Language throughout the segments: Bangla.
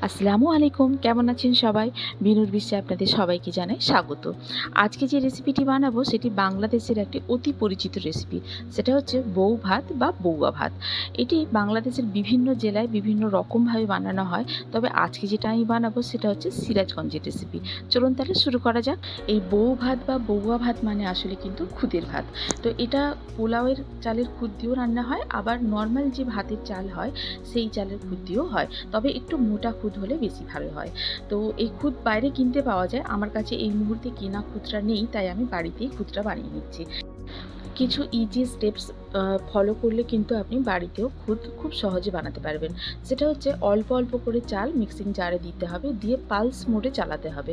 আসসালামু আলাইকুম, কেমন আছেন সবাই? বিনুর বিশ্বে আপনাদের সবাইকে জানাই স্বাগত। আজকে যে রেসিপিটি বানাবো, সেটি বাংলাদেশের একটি অতি পরিচিত রেসিপি সেটা হচ্ছে বউ ভাত বা বৌয়া ভাত। এটি বাংলাদেশের বিভিন্ন জেলায় বিভিন্ন রকমভাবে বানানো হয়। তবে আজকে যেটা আমি বানাবো, সেটা হচ্ছে সিরাজগঞ্জের রেসিপি চলুন তাহলে শুরু করা যাক। এই বউ ভাত বা বৌয়া ভাত মানে আসলে কিন্তু খুদের ভাত। তো এটা পোলাওয়ের চালের খুদ দিয়েও রান্না হয়, আবার নর্মাল যে ভাতের চাল হয়, সেই চালের খুদ দিয়েও হয়। তবে একটু মোটা খুদ হলে বেশি ভালো হয়। তো এই খুদ বাইরে কিনতে পাওয়া যায়। আমার কাছে এই মুহূর্তে কেনা খুচরা নেই, তাই আমি বাড়িতেই খুদটা বানিয়ে নিচ্ছি। কিছু ইজি স্টেপস ফলো করলে কিন্তু আপনি বাড়িতেও খুদ খুব সহজে বানাতে পারবেন। সেটা হচ্ছে অল্প অল্প করে চাল মিক্সিং জারে দিতে হবে। দিয়ে পালস মোডে চালাতে হবে।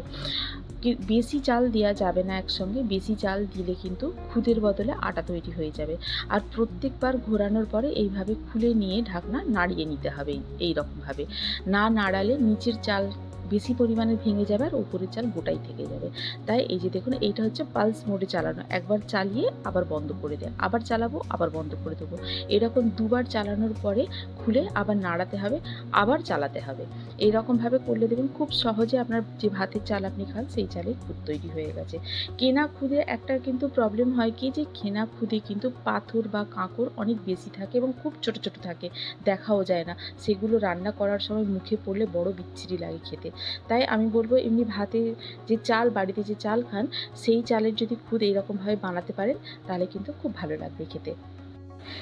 বেশি চাল দেওয়া যাবে না একসঙ্গে, বেশি চাল দিলে কিন্তু খুদের বদলে আটা তৈরি হয়ে যাবে। আর প্রত্যেকবার ঘোরানোর পরে এইভাবে খুলে নিয়ে ঢাকনা নাড়িয়ে নিতে হবে এই রকমভাবে। না নাড়ালে নিচের চাল বেশি পরিমাণে ভেঙে যাবে আর উপরের চাল গোটাই থেকে যাবে। তাই এই যে দেখুন, এইটা হচ্ছে পালস মোডে চালানো। একবার চালিয়ে আবার বন্ধ করে দেয়। আবার চালাবো, আবার বন্ধ করে দেবো। এরকম দুবার চালানোর পরে খুলে আবার নাড়াতে হবে, আবার চালাতে হবে। এই রকমভাবে করলে দেখুন খুব সহজে আপনার যে ভাতের চাল আপনি খান, সেই চালে খুদ তৈরি হয়ে গেছে। কেনা খুদে একটা কিন্তু প্রবলেম হয় কি যে, কেনা খুদে কিন্তু পাথর বা কাঁকড় অনেক বেশি থাকে এবং খুব ছোট ছোট থাকে, দেখাও যায় না। সেগুলো রান্না করার সময় মুখে পড়লে বড় বিচ্ছিরি লাগে খেতে। তাই আমি বলব এমনি ভাতে যে চাল, বাড়িতে যে চাল খান, সেই চালের যদি খুদ এইরকমভাবে বানাতে পারেন, তাহলে কিন্তু খুব ভালো লাগবে খেতে।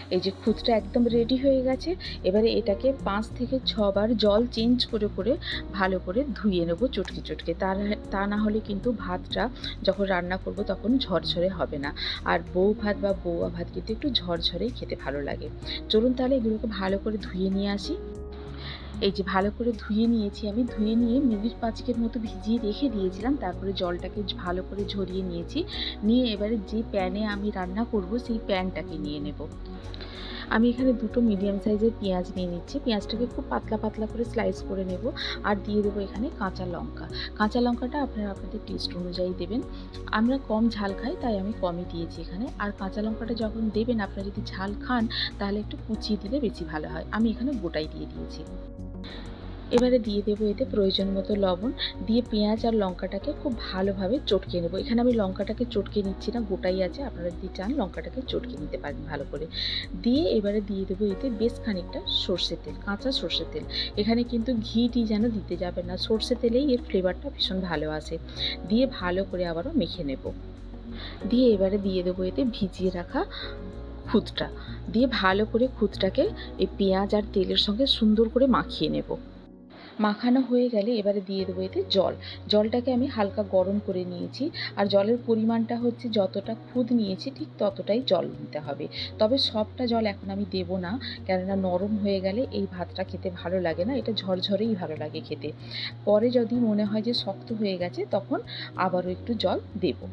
এই যে খুদটা একদম রেডি হয়ে গেছে, এবারে এটাকে পাঁচ থেকে ছবার জল চেঞ্জ করে করে ভালো করে ধুয়ে নেব চটকে চটকে। তার, তা না হলে কিন্তু ভাতটা যখন রান্না করব তখন ঝরঝরে হবে না। আর বউ ভাত বা বৌয়া ভাত কিন্তু একটু ঝরঝরেই খেতে ভালো লাগে। চলুন তাহলে এগুলোকে ভালো করে ধুয়ে নিয়ে আসি। এই যে ভালো করে ধুয়ে নিয়েছি, আমি ধুয়ে নিয়ে মিনিট পাঁচকের মতো ভিজিয়ে রেখে দিয়েছিলাম, তারপরে জলটাকে ভালো করে ঝরিয়ে নিয়েছি, নিয়ে এবারে যে প্যানে আমি রান্না করব, সেই প্যানটাকে নিয়ে নেব। আমি এখানে দুটো মিডিয়াম সাইজের পেঁয়াজ নিয়ে নিচ্ছি। পেঁয়াজটাকে খুব পাতলা পাতলা করে স্লাইস করে নেব আর দিয়ে দেবো এখানে কাঁচা লঙ্কা। কাঁচা লঙ্কাটা আপনারা আপনাদের টেস্ট অনুযায়ী দেবেন। আমরা কম ঝাল খাই, তাই আমি কমই দিয়েছি এখানে। আর কাঁচা লঙ্কাটা যখন দেবেন, আপনারা যদি ঝাল খান, তাহলে একটু কুচিয়ে দিলে বেশি ভালো হয়। আমি এখানে গোটাই দিয়ে দিয়েছি। এবারে দিয়ে দেবো এতে প্রয়োজন মতো লবণ। দিয়ে পেঁয়াজ আর লঙ্কাটাকে খুব ভালোভাবে চটকে নেব। এখানে আমি লঙ্কাটাকে চটকে নিচ্ছি না, গোটাই আছে। আপনারা যদি চান লঙ্কাটাকে চটকে নিতে পারেন ভালো করে। দিয়ে এবারে দিয়ে দেবো এতে বেশ খানিকটা সর্ষের তেল, কাঁচা সর্ষের তেল। এখানে কিন্তু ঘি টি যেন দিতে যাবে না সর্ষে তেলেই এর ফ্লেভারটা ভীষণ ভালো আসে দিয়ে ভালো করে আবারও মেখে নেব। দিয়ে এবারে দিয়ে দেবো এতে ভিজিয়ে রাখা খুদটা। দিয়ে ভালো করে খুদটাকে এই পেঁয়াজ আর তেলের সঙ্গে সুন্দর করে মাখিয়ে নেব। মাখানো হয়ে গেলে এবারে দিয়ে দেবো এতে জল। জলটাকে আমি হালকা গরম করে নিয়েছি আর জলের পরিমাণটা হচ্ছে যতটা খুদ নিয়েছি ঠিক ততটাই জল নিতে হবে। তবে সবটা জল এখন আমি দেবো না, কেননা নরম হয়ে গেলে এই ভাতটা খেতে ভালো লাগে না, এটা ঝরঝরেই ভালো লাগে খেতে। পরে যদি মনে হয় যে শক্ত হয়ে গেছে তখন আবারও একটু জল দেবো।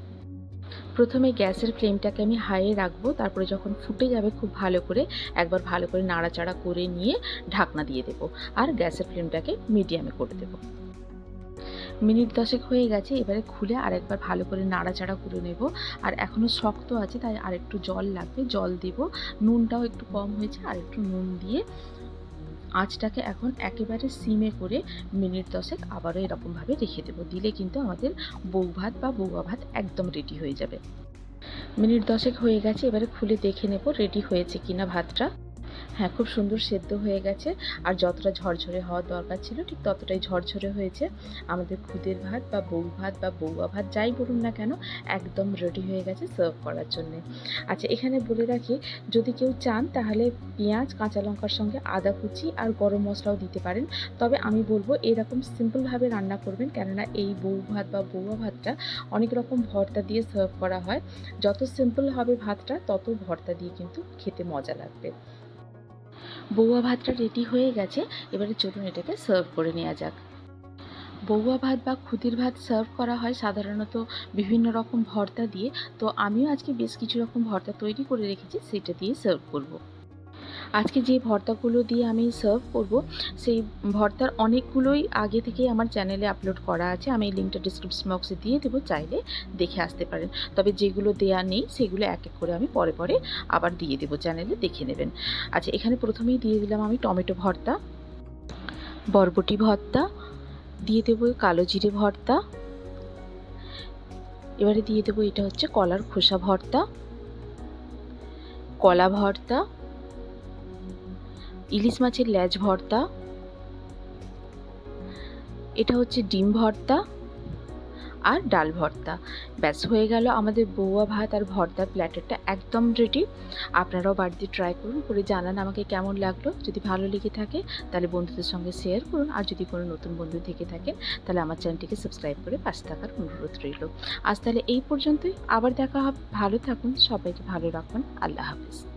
প্রথমে গ্যাসের ফ্লেমটাকে আমি হাইয়ে রাখব, তারপরে যখন ফুটে যাবে খুব ভালো করে একবার ভালো করে নাড়াচাড়া করে নিয়ে ঢাকনা দিয়ে দেবো আর গ্যাসের ফ্লেমটাকে মিডিয়ামে করে দেবো। মিনিট দশেক হয়ে গেছে, এবারে খুলে আরেকবার ভালো করে নাড়াচাড়া করে নেব। আর এখনও শক্ত আছে, তাই আরেকটু জল লাগবে, জল দেব। নুনটাও একটু কম হয়েছে আর একটু নুন দিয়ে আঁচটাকে এখন একেবারে সিমে করে মিনিট দশেক আবারও এরকমভাবে রেখে দেবো। দিলে কিন্তু আমাদের বউ ভাত বা বৌয়া ভাত একদম রেডি হয়ে যাবে। মিনিট দশেক হয়ে গেছে, এবারে খুলে দেখে নেব রেডি হয়েছে কিনা ভাতটা। হ্যাঁ খুব সুন্দর সেদ্ধ হয়ে গেছে। আর যতটা ঝরঝরে হওয়ার দরকার ছিল, ঠিক ততটাই ঝরঝরে হয়েছে। আমাদের খুদের ভাত বা বউ ভাত বা বৌয়া ভাত, যাই বলুন না কেন, একদম রেডি হয়ে গেছে সার্ভ করার জন্যে। আচ্ছা এখানে বলে রাখি, যদি কেউ চান তাহলে পেঁয়াজ, কাঁচা লঙ্কার সঙ্গে আদা কুচি আর গরম মশলাও দিতে পারেন। তবে আমি বলব, এরকম সিম্পলভাবে রান্না করবেন, কেননা এই বউ ভাত বা বৌয়া ভাতটা অনেক রকম ভর্তা দিয়ে সার্ভ করা হয়। যত সিম্পল হবে ভাতটা, তত ভর্তা দিয়ে কিন্তু খেতে মজা লাগবে। বৌয়া ভাতটা রেডি হয়ে গেছে, এবারে চলুন এটাকে সার্ভ করে নেওয়া যাক বৌয়া ভাত বা খুদির ভাত সার্ভ করা হয় সাধারণত বিভিন্ন রকম ভর্তা দিয়ে, তো আমিও আজকে বেশ কিছু রকম ভর্তা তৈরি করে রেখেছি, সেটা দিয়ে সার্ভ করব। আজকে যে ভর্তাগুলো দিয়ে আমি সার্ভ করব, সেই ভর্তার অনেকগুলোই আগে থেকেই আমার চ্যানেলে আপলোড করা আছে। আমি লিঙ্কটা ডিসক্রিপশন বক্সে দিয়ে দেবো, চাইলে দেখে আসতে পারেন। তবে যেগুলো দেয়া নেই, সেগুলো এক এক করে আমি পরে পরে আবার দিয়ে দেবো চ্যানেলে দেখে নেবেন। আচ্ছা এখানে প্রথমেই দিয়ে দিলাম আমি টমেটো ভর্তা, বরবটি ভর্তা, দিয়ে দেবো কালো জিরে ভর্তা, এবারে দিয়ে দেবো এটা হচ্ছে কলার খোসা ভর্তা, কলা ভর্তা ইলিশ মাছের ল্যাজ ভর্তা, এটা হচ্ছে ডিম ভর্তা আর ডাল ভর্তা। ব্যাস, হয়ে গেল আমাদের বৌয়া ভাত আর ভর্তার প্ল্যাটারটা একদম রেডি আপনারাও বাড়িতে ট্রাই করুন, করে জানান আমাকে কেমন লাগল। যদি ভালো লেগে থাকে, তাহলে বন্ধুদের সঙ্গে শেয়ার করুন। আর যদি কোনো নতুন বন্ধু থেকে থাকেন তাহলে আমার চ্যানেলটিকে সাবস্ক্রাইব করে পাশে থাকার অনুরোধ রইল। আজ তাহলে এই পর্যন্তই। আবার দেখা হবে। ভালো থাকুন। সবাইকে ভালো রাখুন। আল্লাহ হাফিজ।